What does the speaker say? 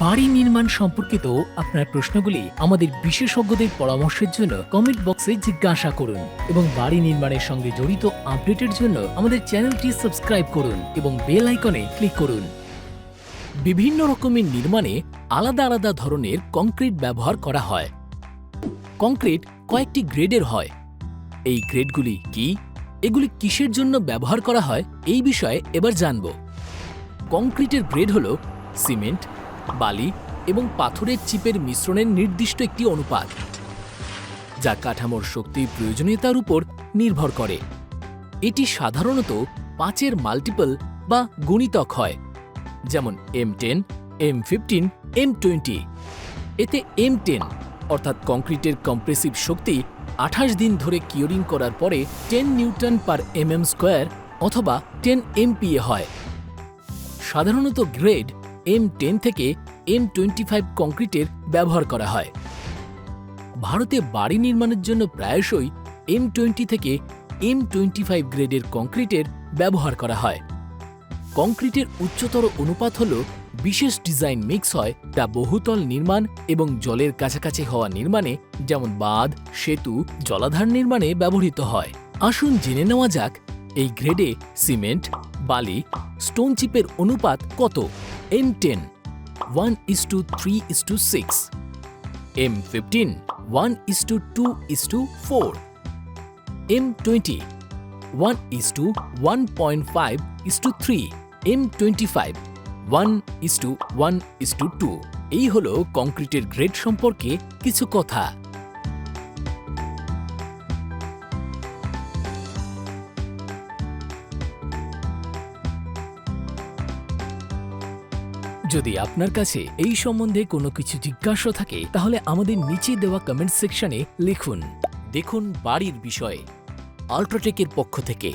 বাড়ি নির্মাণ সম্পর্কিত আপনার প্রশ্নগুলি আমাদের বিশেষজ্ঞদের পরামর্শের জন্য কমেন্ট বক্সে জিজ্ঞাসা করুন এবং বাড়ি নির্মাণের সঙ্গে জড়িত আপডেটের জন্য আমাদের চ্যানেলটি সাবস্ক্রাইব করুন এবং বেল আইকনে ক্লিক করুন। বিভিন্ন রকমের নির্মাণে আলাদা আলাদা ধরনের কংক্রিট ব্যবহার করা হয়। কংক্রিট কয়েকটি গ্রেডের হয়। এই গ্রেডগুলি কি? এগুলি কিসের জন্য ব্যবহার করা হয়? এই বিষয়ে এবার জানব। কংক্রিটের গ্রেড হল সিমেন্ট বালি এবং পাথরের চিপের মিশ্রণের নির্দিষ্ট একটি অনুপাত, যা কাঠামোর শক্তির প্রয়োজনীয়তার উপর নির্ভর করে। এটি সাধারণত পাঁচের মাল্টিপল বা গুণিতক হয়, যেমন M ten, M fifteen, M twenty. এতে এম টেন, অর্থাৎ কংক্রিটের কম্প্রেসিভ শক্তি, আঠাশ দিন ধরে কিওরিং করার পরে ten newton per M M square অথবা টেন এমপিএ হয়। সাধারণত গ্রেড এম টেন থেকে এম টোয়েন্টি ফাইভ কংক্রিটের ব্যবহার করা হয়। ভারতে বাড়ি নির্মাণের জন্য প্রায়শই এম টোয়েন্টি থেকে এম টোয়েন্টি ফাইভ গ্রেডের কংক্রিটের ব্যবহার করা হয়। কংক্রিটের উচ্চতর অনুপাত হল বিশেষ ডিজাইন মিক্স হয় তা বহুতল নির্মাণ এবং জলের কাছাকাছি হওয়া নির্মাণে যেমন বাঁধ, সেতু, জলাধার নির্মাণে ব্যবহৃত হয়। আসুন জেনে নেওয়া যাক এই গ্রেডে সিমেন্ট, বালি, স্টোন চিপের অনুপাত কত। M ten one is to three is to six M fifteen one is to two is to four M twenty one is to one point five is to three M twenty five one two one two two এই হল কংক্রিটের grade সম্পর্কে কিছু কথা। যদি আপনার কাছে এই সম্বন্ধে কোনো কিছু জিজ্ঞাসা থাকে, তাহলে আমাদের নিচে দেওয়া কমেন্ট সেকশনে লিখুন। দেখুন বাড়ির বিষয়ে। আল্ট্রাটেকের পক্ষ থেকে